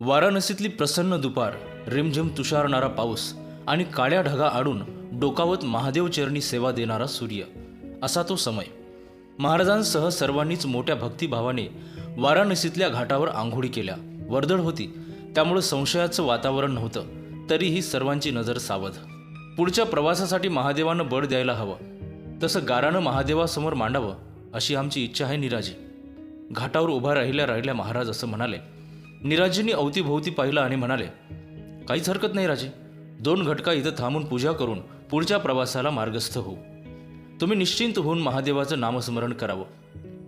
वाराणसीतली प्रसन्न दुपार रिमझिम तुषारणारा पाऊस आणि काळ्या ढगा आडून डोकावत महादेव चरणी सेवा देणारा सूर्य असा तो समय. महाराजांसह सर्वांनीच मोठ्या भक्तिभावाने वाराणसीतल्या घाटावर आंघोळी केल्या. वर्दळ होती त्यामुळे संशयाचं वातावरण नव्हतं तरीही सर्वांची नजर सावध. पुढच्या प्रवासासाठी महादेवानं बळ द्यायला हवं. तसं गारानं महादेवासमोर मांडावं अशी आमची इच्छा आहे निराजी. घाटावर उभा राहिल्या राहिल्या महाराज असं म्हणाले निराजींनी अवतीभोवती पाहिलं आणि म्हणाले काहीच हरकत नाही राजे. दोन घटका इथं थांबून पूजा करून पुढच्या प्रवासाला मार्गस्थ होऊ तुम्ही निश्चिंत होऊन महादेवाचं नामस्मरण करावं.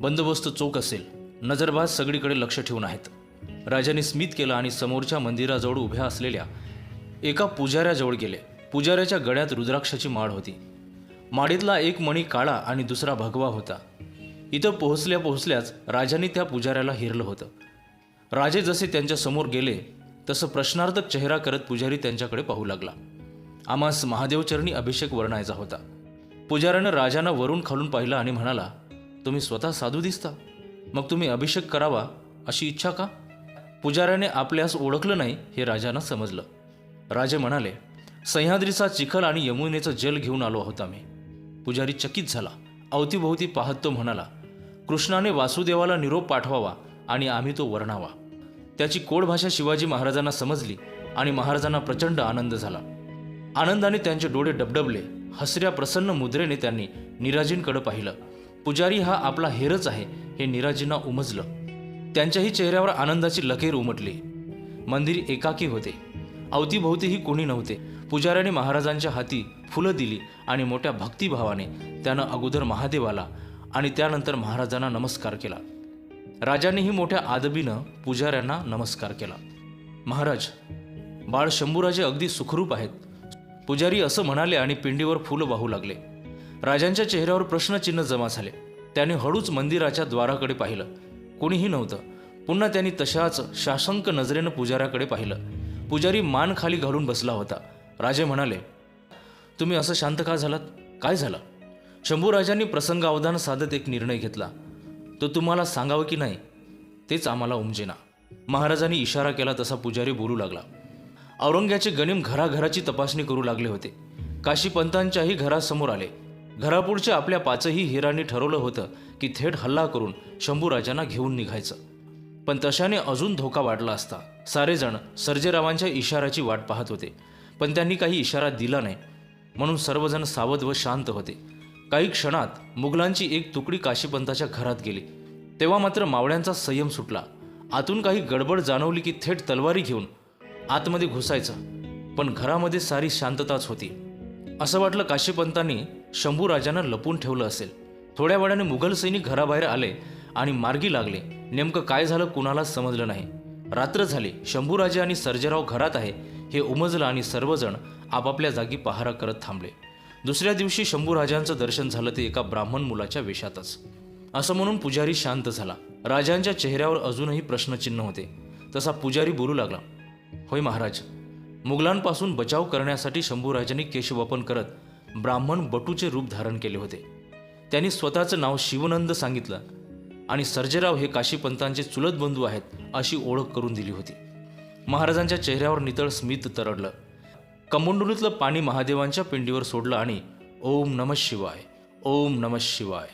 बंदोबस्त चोख असेल. नजरबाज सगळीकडे लक्ष ठेवून आहेत. राजाने स्मित केलं आणि समोरच्या मंदिराजवळ उभ्या असलेल्या एका पुजाऱ्याजवळ गेले. पुजाऱ्याच्या गळ्यात रुद्राक्षाची माळ होती. माडीतला एक मणी काळा आणि दुसरा भगवा होता. इथं पोहोचल्या पोहोचल्याच राजाने त्या पुजाऱ्याला हिरलं होतं. राजे जसे त्यांच्यासमोर गेले तसं प्रश्नार्थक चेहरा करत पुजारी त्यांच्याकडे पाहू लागला. आम्हास महादेवचरणी अभिषेक वर्णायचा होता. पुजाऱ्यानं राजांना वरून खालून पाहिलं आणि म्हणाला तुम्ही स्वतः साधू दिसता? मग तुम्ही अभिषेक करावा अशी इच्छा का? पुजाऱ्याने आपल्यास ओळखलं नाही हे राजांना समजलं. राजे म्हणाले सह्याद्रीचा चिखल आणि यमुनेचं जल घेऊन आलो आहोत आम्ही. पुजारी चकित झाला. अवतीभोवती पाहत तो म्हणाला कृष्णाने वासुदेवाला निरोप पाठवावा आणि आम्ही तो वर्णावा. त्याची कोड भाषा शिवाजी महाराजांना समजली आणि महाराजांना प्रचंड आनंद झाला. आनंदाने त्यांचे डोळे डबडबले. हसऱ्या प्रसन्न मुद्रेने त्यांनी निराजींकडे पाहिलं. पुजारी हा आपला हेरच आहे हे निराजींना उमजलं. त्यांच्याही चेहऱ्यावर आनंदाची लकेर उमटली. मंदिर एकाकी होते. अवतीभोवतीही कोणी नव्हते. पुजाऱ्याने महाराजांच्या हाती फुलं दिली आणि मोठ्या भक्तिभावाने त्यानं अगोदर महादेवाला आणि त्यानंतर महाराजांना नमस्कार केला. राजांनीही मोठ्या आदबीनं पुजाऱ्यांना नमस्कार केला. महाराज बाळ शंभूराजे अगदी सुखरूप आहेत. पुजारी असं म्हणाले आणि पिंडीवर फुलं वाहू लागले. राजांच्या चेहऱ्यावर प्रश्नचिन्ह जमा झाले. त्याने हळूच मंदिराच्या द्वाराकडे पाहिलं. कोणीही नव्हतं. पुन्हा त्यांनी तशाच शासंक नजरेनं पुजाऱ्याकडे पाहिलं. पुजारी मान खाली घालून बसला होता. राजे म्हणाले तुम्ही असं शांत का झालात? काय झालं? शंभूराजांनी प्रसंगावधान साधत एक निर्णय घेतला. तो तुम्हाला सांगावं की नाही तेच आम्हाला उमजेना. महाराजांनी इशारा केला तसा पुजारी बोलू लागला. औरंग्याचे गनिम घराघराची तपासणी करू लागले होते. काशीपंतांच्याही घरासमोर आले. घरापुढच्या आपल्या पाचही हिरांनी ठरवलं होतं की थेट हल्ला करून शंभूराजांना घेऊन निघायचं. पण तशाने अजून धोका वाढला असता. सारेजण सर्जेरावांच्या इशाराची वाट पाहत होते. पण त्यांनी काही इशारा दिला नाही. म्हणून सर्वजण सावध व शांत होते. काही क्षणात मुघलांची एक तुकडी काशीपंताच्या घरात गेली. तेव्हा मात्र मावळ्यांचा संयम सुटला. आतून काही गडबड जाणवली की थेट तलवारी घेऊन आतमध्ये घुसायचं पण घरामध्ये सारी शांतताच होती. असं वाटलं काशीपंतांनी शंभूराजांना लपून ठेवलं असेल. थोड्या वेळाने मुघल सैनिक घराबाहेर आले आणि मार्गी लागले. नेमकं काय झालं कुणालाच समजलं नाही. रात्र झाली. शंभूराजे आणि सर्जेराव घरात आहे हे उमजलं आणि सर्वजण आपापल्या जागी पहारा करत थांबले. दुसऱ्या दिवशी शंभूराजांचं दर्शन झालं ते एका ब्राह्मण मुलाच्या वेशातच. असं म्हणून पुजारी शांत झाला. राजांच्या चेहऱ्यावर अजूनही प्रश्नचिन्ह होते. तसा पुजारी बोलू लागला होय महाराज मुघलांपासून बचाव करण्यासाठी शंभूराजांनी केशवपन करत ब्राह्मण बटूचे रूप धारण केले होते. त्यांनी स्वतःचं नाव शिवनंद सांगितलं आणि सर्जेराव हे काशीपंतांचे चुलत बंधू आहेत अशी ओळख करून दिली होती. महाराजांच्या चेहऱ्यावर नितळ स्मित तरडलं. कमंडलूतलं पाणी महादेवांच्या पिंडीवर सोडलं आणि ओम नम शिवाय ओम नम शिवाय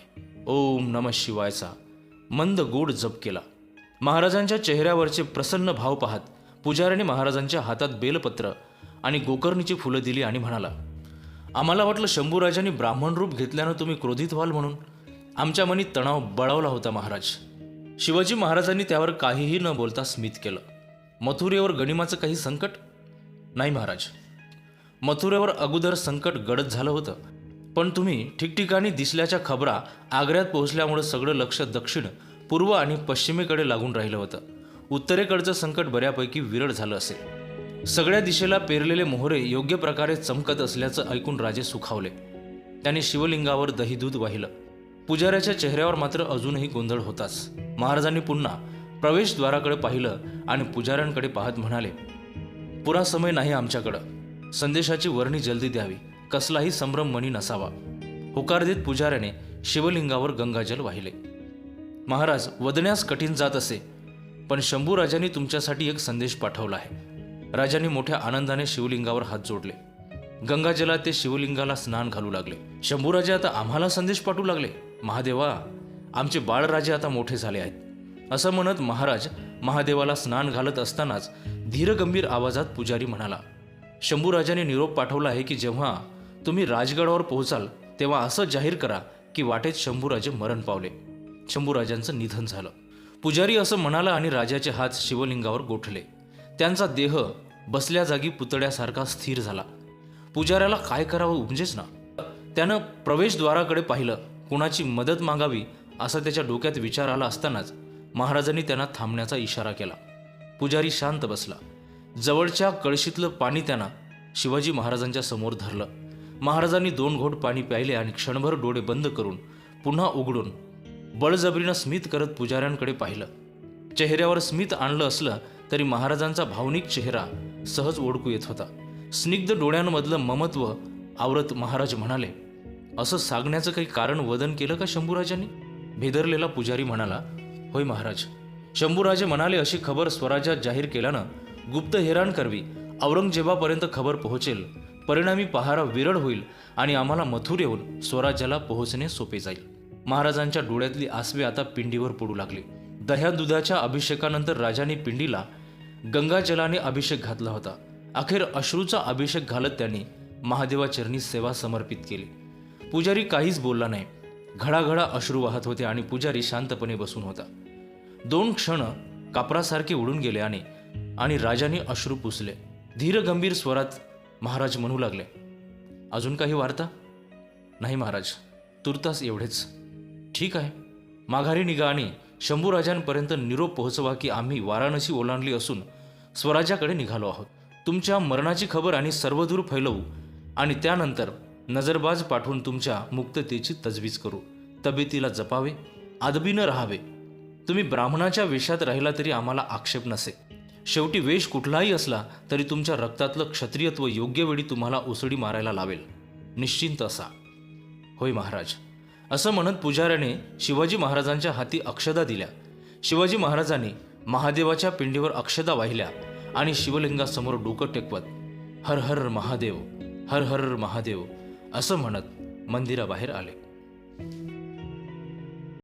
ओम नम शिवायचा मंद गोड जप केला. महाराजांच्या चेहऱ्यावरचे प्रसन्न भाव पाहत पुजाऱ्याने महाराजांच्या हातात बेलपत्र आणि गोकर्णीची फुलं दिली आणि म्हणाला आम्हाला वाटलं शंभूराजांनी ब्राह्मण रूप घेतल्यानं तुम्ही क्रोधित व्हाल म्हणून. आमच्या मनी तणाव बळावला होता महाराज. शिवाजी महाराजांनी त्यावर काहीही न बोलता स्मित केलं. मथुरेवर गणिमाचं काही संकट? नाही महाराज. मथुरेवर अगोदर संकट गडद झालं होतं. पण तुम्ही ठिकठिकाणी दिसल्याच्या खबरा आग्र्यात पोहोचल्यामुळे सगळं लक्ष दक्षिण पूर्व आणि पश्चिमेकडे लागून राहिलं होतं. उत्तरेकडचं संकट बऱ्यापैकी विरळ झालं असेल सगळ्या दिशेला पेरलेले मोहरे योग्य प्रकारे चमकत असल्याचं ऐकून राजे सुखावले. त्याने शिवलिंगावर दही दूध वाहिलं. पुजाऱ्याच्या चेहऱ्यावर मात्र अजूनही गोंधळ होताच. महाराजांनी पुन्हा प्रवेशद्वाराकडे पाहिलं आणि पुजाऱ्यांकडे पाहत म्हणाले पुरा समय नाही आमच्याकडं. संदेशाची वर्णी जल्दी द्यावी. कसलाही संभ्रम मनी नसावा. होकार देत पुजाऱ्याने शिवलिंगावर गंगाजल वाहिले. महाराज वदण्यास कठीण जात असे पण शंभू राजांनी तुमच्यासाठी एक संदेश पाठवला आहे. राजांनी मोठ्या आनंदाने शिवलिंगावर हात जोडले. गंगाजलात ते शिवलिंगाला स्नान घालू लागले. शंभूराजे आता आम्हाला संदेश पाठवू लागले? महादेवा आमचे बाळराजे आता मोठे झाले आहेत. असं म्हणत महाराज महादेवाला स्नान घालत असतानाच धीरगंभीर आवाजात पुजारी म्हणाला शंभूराजाने निरोप पाठवला आहे की जेव्हा तुम्ही राजगडावर पोहोचाल तेव्हा असं जाहीर करा की वाटेत शंभूराजे मरण पावले. शंभूराजांचं निधन झालं. पुजारी असं म्हणाला आणि राजाचे हात शिवलिंगावर गोठले. त्यांचा देह बसल्या जागी पुतळ्यासारखा स्थिर झाला. पुजाऱ्याला काय करावं उमजेच ना? त्यानं प्रवेशद्वाराकडे पाहिलं. कुणाची मदत मागावी असा त्याच्या डोक्यात विचार आला असतानाच महाराजांनी त्यांना थांबण्याचा इशारा केला. पुजारी शांत बसला. जवळच्या कळशीतलं पाणी त्यांना शिवाजी महाराजांच्या समोर धरलं. महाराजांनी दोन घोट पाणी प्यायले आणि क्षणभर डोळे बंद करून पुन्हा उघडून बळजबरीनं स्मित करत पुजाऱ्यांकडे पाहिलं. चेहऱ्यावर स्मित आणलं असलं तरी महाराजांचा भावनिक चेहरा सहज ओळखू येत होता. स्निग्ध डोळ्यांमधलं ममत्व आवरत महाराज म्हणाले असं सांगण्याचं काही कारण वदन केलं का शंभूराजांनी? भेदरलेला पुजारी म्हणाला होय महाराज. शंभूराजे म्हणाले अशी खबर स्वराज्यात जाहीर केल्यानं गुप्त हेराण करवी. औरंगजेबापर्यंत खबर पोहोचेल. परिणामी पहारा विरळ होईल आणि आम्हाला मथुर येऊन स्वराज्याला पोहोचणे सोपे जाईल. महाराजांच्या डोळ्यातली आसवे आता पिंडीवर पडू लागले. दह्या दुधाच्या अभिषेकानंतर राजाने पिंडीला गंगाजलाने अभिषेक घातला होता. अखेर अश्रूचा अभिषेक घालत त्यांनी महादेवाचरणी सेवा समर्पित केली. पुजारी काहीच बोलला नाही. घडाघडा अश्रू वाहत होते आणि पुजारी शांतपणे बसून होता. दोन क्षण कापरासारखे उडून गेले आणि आणि राजाने अश्रू पुसले. धीरगंभीर स्वरात महाराज म्हणू लागले अजून काही वार्ता? नाही महाराज तुर्तास एवढेच. ठीक आहे. माघारी निघा आणि शंभूराजांपर्यंत निरोप पोहोचवा की आम्ही वाराणसी ओलांडली असून स्वराज्याकडे निघालो आहोत. तुमच्या मरणाची खबर आणि सर्वदूर फैलवू आणि त्यानंतर नजरबाज पाठवून तुमच्या मुक्ततेची तजवीज करू. तब्येतीला जपावे आदबीनं राहावे. तुम्ही ब्राह्मणाच्या वेशात राहिला तरी आम्हाला आक्षेप नसे. शेवटी वेश कुठलाही असला तरी तुमच्या रक्तातलं क्षत्रियत्व योग्य वेळी तुम्हाला उसडी मारायला लावेल. निश्चिंत असा. होय महाराज. असं म्हणत पुजाऱ्याने शिवाजी महाराजांच्या हाती अक्षदा दिल्या. शिवाजी महाराजांनी महादेवाच्या पिंडीवर अक्षदा वाहिल्या आणि शिवलिंगासमोर डोकं टेकवत हर हर महादेव हर हर महादेव असं म्हणत मंदिराबाहेर आले.